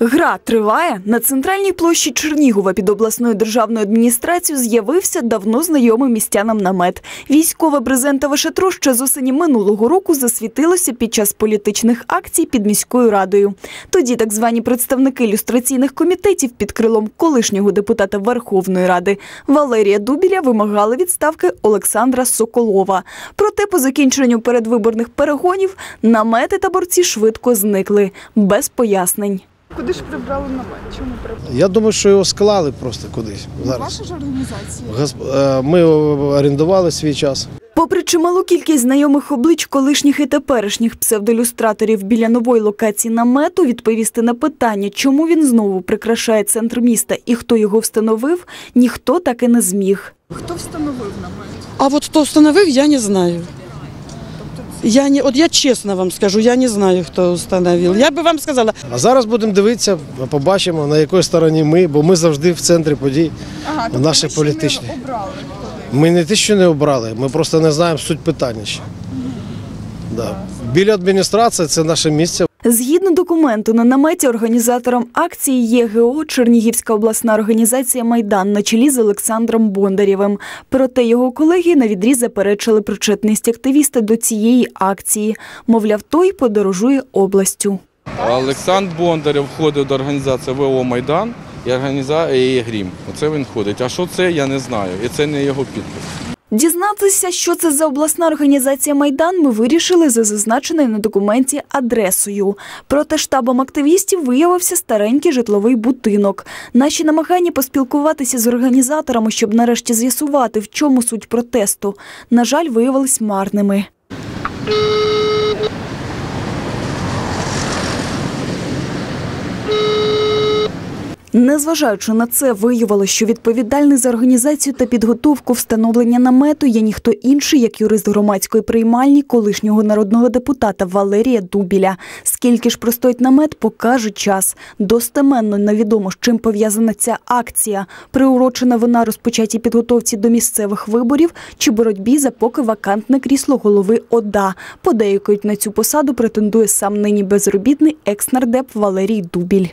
Гра триває на центральній площі Чернігова під обласною державною адміністрацією з'явився давно знайомий містянам намет. Військове брезентове шатро ще з осені минулого року засвітилося під час політичних акцій під міською радою. Тоді так звані представники ілюстраційних комітетів під крилом колишнього депутата Верховної Ради Валерія Дубіля вимагали відставки Олександра Соколова. Проте по закінченню передвиборних перегонів намети та борці швидко зникли без пояснень. Куди ж прибрали намет? Чому прибрали? Я думаю, що його склали просто кудись. Зараз. Ваша ж організація. Е, Ми орендували свій час. Попри чималу кількість знайомих облич колишніх і теперішніх псевдолюстраторів біля нової локації намету, відповісти на питання, чому він знову прикрашає центр міста і хто його встановив, ніхто так і не зміг. Хто встановив намет? А вот кто установил, я не знаю. Я не, от я чесно вам скажу, я не знаю, хто встановив. Я би вам сказала, А зараз будемо дивитися, побачимо, на якій стороні ми, бо ми завжди в центрі подій. Ага, наших ви ще не обрали. Ми не те, що не обрали, ми просто не знаємо суть питання ще. Да. Біля адміністрації це наше місце. Згідно документу, на наметі організатором акції є ГО Чернігівська обласна організація Майдан на чолі з Олександром Бондарєвим. Проте його колеги на відріз заперечили причетність активіста до цієї акції. Мовляв, той подорожує областю. Олександр Бондарєв входить до організації ВО Майдан і організація Грім. Оце він входить. А що це, я не знаю. І це не його підпис. Дізнатися, що це за обласна організація Майдан, ми вирішили за зазначеною на документі адресою. Проте штабом активістів виявився старенький житловий будинок. Наші намагання поспілкуватися з організаторами, щоб нарешті з'ясувати, в чому суть протесту, на жаль, виявились марними. Незважаючи на це, виявилося, що відповідальний за організацію та підготовку встановлення намету є ніхто інший, як юрист громадської приймальні колишнього народного депутата Валерія Дубіля. Скільки ж простоїть намет, покаже час. Достеменно невідомо, з чим пов'язана ця акція. Приурочена вона розпочатій підготовці до місцевих виборів чи боротьбі за поки вакантне крісло голови ОДА. Подейкують на цю посаду претендує сам нині безробітний екс-нардеп Валерій Дубіль.